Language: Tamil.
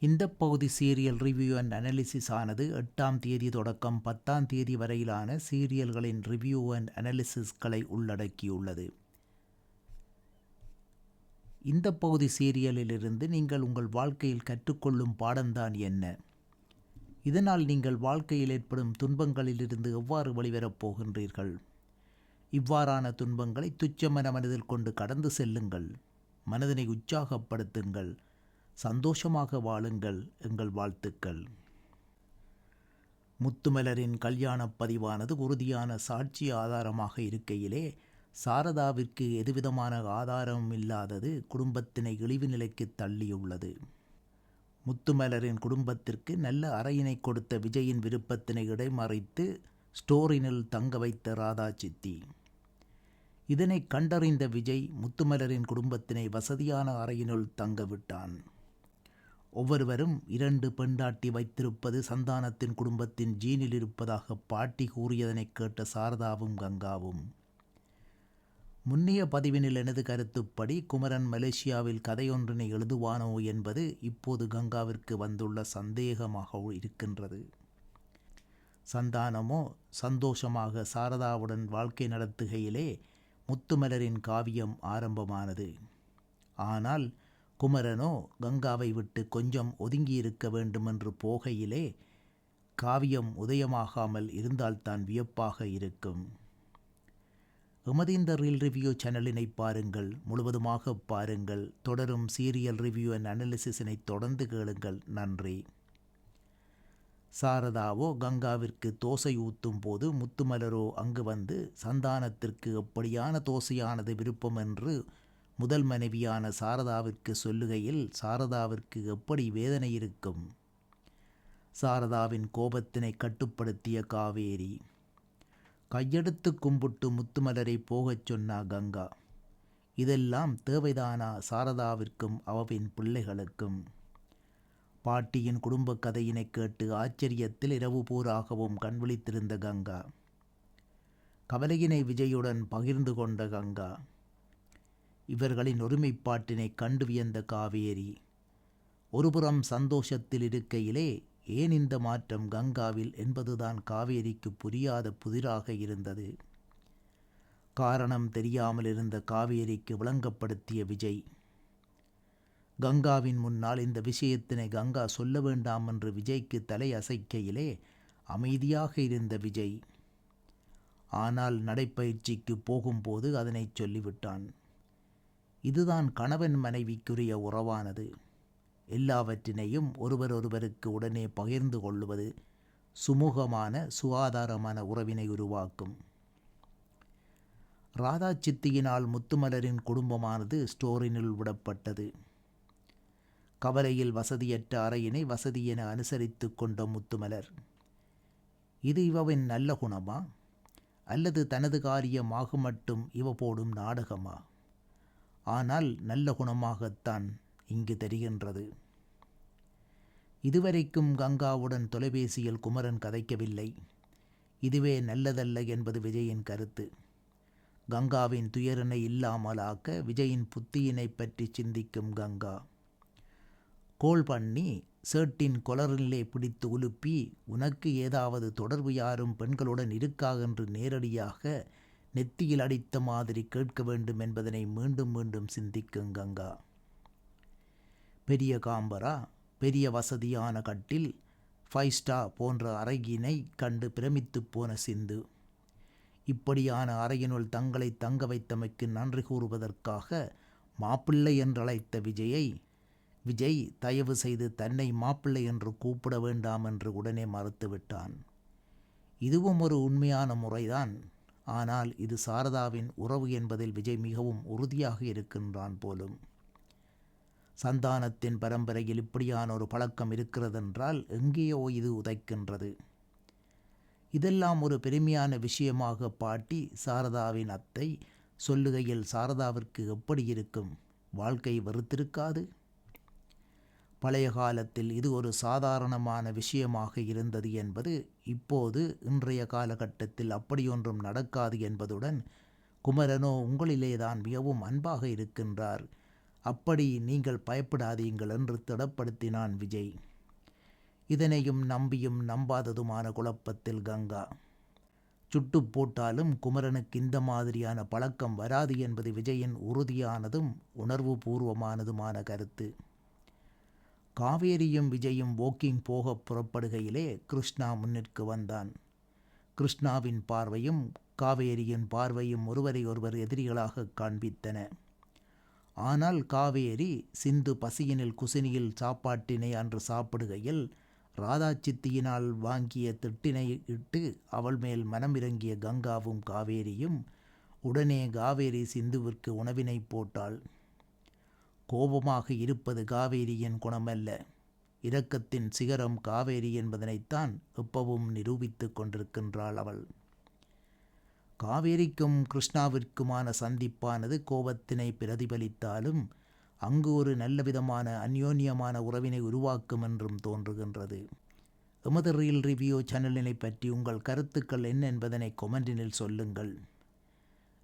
இந்த பகுதி சீரியல் ரிவ்யூ அண்ட் அனாலிசிஸ் ஆனது எட்டாம் தேதி தொடக்கம் பத்தாம் தேதி வரையிலான சீரியல்களின் ரிவ்யூ அண்ட் அனாலிசிஸ்களை உள்ளடக்கியுள்ளது. இந்த பகுதி சீரியலிலிருந்து நீங்கள் உங்கள் வாழ்க்கையில் கற்றுக்கொள்ளும் பாடம்தான் என்ன? இதனால் நீங்கள் வாழ்க்கையில் ஏற்படும் துன்பங்களிலிருந்து எவ்வாறு வெளிவரப் போகின்றீர்கள்? இவ்வாறான துன்பங்களை துச்சமன மனதில் கொண்டு கடந்து செல்லுங்கள். மனதினை உற்சாகப்படுத்துங்கள். சந்தோஷமாக வாழுங்கள் எங்கள் வாழ்த்துக்கள். முத்துமலரின் கல்யாணப் பதிவானது உறுதியான சாட்சி ஆதாரமாக இருக்கையிலே சாரதாவிற்கு எதுவிதமான ஆதாரமும் இல்லாதது குடும்பத்தினை இழிவு நிலைக்கு தள்ளியுள்ளது. முத்துமலரின் குடும்பத்திற்கு நல்ல அறையினை கொடுத்த விஜயின் விருப்பத்தினை இடைமறைத்து ஸ்டோரினில் தங்க வைத்த ராதா சித்தி இதனை கண்டறிந்த விஜய் முத்துமலரின் குடும்பத்தினை வசதியான அறையினுள் தங்க விட்டான். ஒவ்வொருவரும் இரண்டு பெண்டாட்டி வைத்திருப்பது சந்தானத்தின் குடும்பத்தின் ஜீனில் இருப்பதாக பாட்டி கூறியதனை கேட்ட சாரதாவும் கங்காவும். முன்னிய பதிவினில் எனது கருத்துப்படி குமரன் மலேசியாவில் கதையொன்றினை எழுதுவானோ என்பது இப்போது கங்காவிற்கு வந்துள்ள சந்தேகமாக இருக்கின்றது. சந்தானமோ சந்தோஷமாக சாரதாவுடன் வாழ்க்கை நடத்துகையிலே முத்துமலரின் காவியம் ஆரம்பமானது. ஆனால் குமரனோ கங்காவை விட்டு கொஞ்சம் ஒதுங்கியிருக்க வேண்டுமென்று போகையிலே காவியம் உதயமாகாமல் இருந்தால்தான் வியப்பாக இருக்கும். எமது இந்த ரீல் ரிவ்யூ சேனலினை பாருங்கள் முழுவதுமாக பாருங்கள் தொடரும் சீரியல் ரிவ்யூ அண்ட் அனாலிசிஸினை தொடர்ந்து கேளுங்கள். நன்றி. சாரதாவோ கங்காவிற்கு தோசை ஊத்தும் போது முத்துமலரோ அங்கு வந்து சந்தானத்திற்கு எப்படியான தோசையானது விருப்பம்? என்று முதல் மனைவியான சாரதாவிற்கு சொல்லுகையில் சாரதாவிற்கு எப்படி வேதனை இருக்கும்? சாரதாவின் கோபத்தினை கட்டுப்படுத்திய காவேரி கையெடுத்து கும்பிட்டு முத்துமலரை போகச் சொன்னா கங்கா. இதெல்லாம் தேவைதானா சாரதாவிற்கும் அவவின் பிள்ளைகளுக்கும்? பாட்டியின் குடும்ப கதையினை கேட்டு ஆச்சரியத்தில் இரவு பூராகவும் கண்விழித்திருந்த கங்கா. கவலையினை விஜயுடன் பகிர்ந்து கொண்ட கங்கா இவர்களின் ஒருமைப்பாட்டினை கண்டு வியந்த காவேரி ஒருபுறம் சந்தோஷத்தில் இருக்கையிலே ஏன் இந்த மாற்றம் கங்காவில் என்பதுதான் காவேரிக்கு புரியாத புதிராக இருந்தது. காரணம் தெரியாமல் இருந்த காவேரிக்கு விளங்கப்படுத்திய விஜய் கங்காவின் முன்னால் இந்த விஷயத்தினை கங்கா சொல்ல வேண்டாம் என்று விஜய்க்கு தலை அசைக்கையிலே அமைதியாக இருந்த விஜய் ஆனால் நடைப்பயிற்சிக்கு போகும்போது அதனை சொல்லிவிட்டான். இதுதான் கணவன் மனைவிக்குரிய உறவானது. எல்லாவற்றினையும் ஒருவரொருவருக்கு உடனே பகிர்ந்து கொள்வது சுமூகமான சுகாதாரமான உறவினை உருவாக்கும். ராதா சித்தியினால் முத்துமலரின் குடும்பமானது ஸ்டோரினுள் விடப்பட்டது. கவலையில் வசதியற்ற அறையினை வசதி என அனுசரித்து கொண்ட முத்துமலர் இது இவவின் நல்ல குணமா? அல்லது தனது காரியமாக மட்டும் இவ போடும் நாடகமா? ஆனால் நல்ல குணமாகத்தான் இங்கு தெரிகின்றது. இதுவரைக்கும் கங்காவுடன் தொலைபேசியில் குமரன் கதைக்கவில்லை. இதுவே நல்லதல்ல என்பது விஜயின் கருத்து. கங்காவின் துயரனை இல்லாமலாக்க விஜயின் புத்தியினை பற்றி சிந்திக்கும் கங்கா. கோல் பண்ணி சேட்டின் கொலரிலே பிடித்து உலுப்பி உனக்கு ஏதாவது தொடர்பு யாரும் பெண்களுடன் இருக்கா? என்று நேரடியாக நெத்தியில் அடித்த மாதிரி கேட்க வேண்டும் என்பதனை மீண்டும் மீண்டும் சிந்திக்கும் கங்கா. பெரிய காம்பரா பெரிய வசதியான கட்டில் ஃபைவ் ஸ்டார் போன்ற அறையினை கண்டு பிரமித்து போன சிந்து. இப்படியான அறையினுள் தங்களை தங்க வைத்தமைக்கு நன்றி கூறுவதற்காக மாப்பிள்ளை என்றழைத்த விஜயை விஜய் தயவு செய்து தன்னை மாப்பிள்ளை என்று கூப்பிட வேண்டாம் என்று உடனே மறுத்துவிட்டான். இதுவும் ஒரு உண்மையான முறைதான். ஆனால் இது சாரதாவின் உறவு என்பதில் விஜய் மிகவும் உறுதியாக இருக்கின்றான் போலும். சந்தானத்தின் பரம்பரையில் இப்படியான ஒரு பழக்கம் இருக்கிறதென்றால் எங்கேயோ இது உதைக்கின்றது. இதெல்லாம் ஒரு பெருமையான விஷயமாக பாட்டி சாரதாவின் அத்தை சொல்லுகையில் சாரதாவிற்கு எப்படி இருக்கும்? வாழ்க்கை வெறுத்திருக்காது? பழைய காலத்தில் இது ஒரு சாதாரணமான விஷயமாக இருந்தது என்பது இப்போது இன்றைய காலகட்டத்தில் அப்படியொன்றும் நடக்காது என்பதுடன் குமரனோ உங்களிலேதான் மிகவும் அன்பாக இருக்கின்றார். அப்படி நீங்கள் பயப்படாதீங்கள் என்று திடப்படுத்தினான் விஜய். இதனையும் நம்பியும் நம்பாததுமான குழப்பத்தில் கங்கா. சுட்டு போட்டாலும் குமரனுக்கு இந்த மாதிரியான பழக்கம் வராது என்பது விஜயின் உறுதியானதும் உணர்வுபூர்வமானதுமான கருத்து. காவேரியும் விஜயும் வாக்கிங் போக புறப்படுகையிலே கிருஷ்ணா முன்னிற்கு வந்தான். கிருஷ்ணாவின் பார்வையும் காவேரியின் பார்வையும் ஒருவரை ஒருவர் எதிரிகளாக காண்பித்தன. ஆனால் காவேரி சிந்து பசியினில் குசினியில் சாப்பாட்டினை அன்று சாப்பிடுகையில் ராதா சித்தியினால் வாங்கிய திட்டினை இட்டு அவள் மேல் மனமிறங்கிய கங்காவும் காவேரியும் உடனே காவேரி சிந்துவிற்கு உணவினை போட்டாள். கோபமாக இருப்பது காவேரியின் குணமல்ல. இரக்கத்தின் சிகரம் காவேரி என்பதனைத்தான் எப்பவும் நிரூபித்துக் கொண்டிருக்கின்றாள் அவள். காவேரிக்கும் கிருஷ்ணாவிற்குமான சந்திப்பானது கோபத்தினை பிரதிபலித்தாலும் அங்கு ஒரு நல்ல விதமான அந்யோன்யமான உறவினை உருவாக்கும் என்றும் தோன்றுகின்றது. எமது ரீல் ரிவ்யூ சேனலினை பற்றி உங்கள் கருத்துக்கள் என்ன என்பதனை கொமெண்டினில் சொல்லுங்கள்.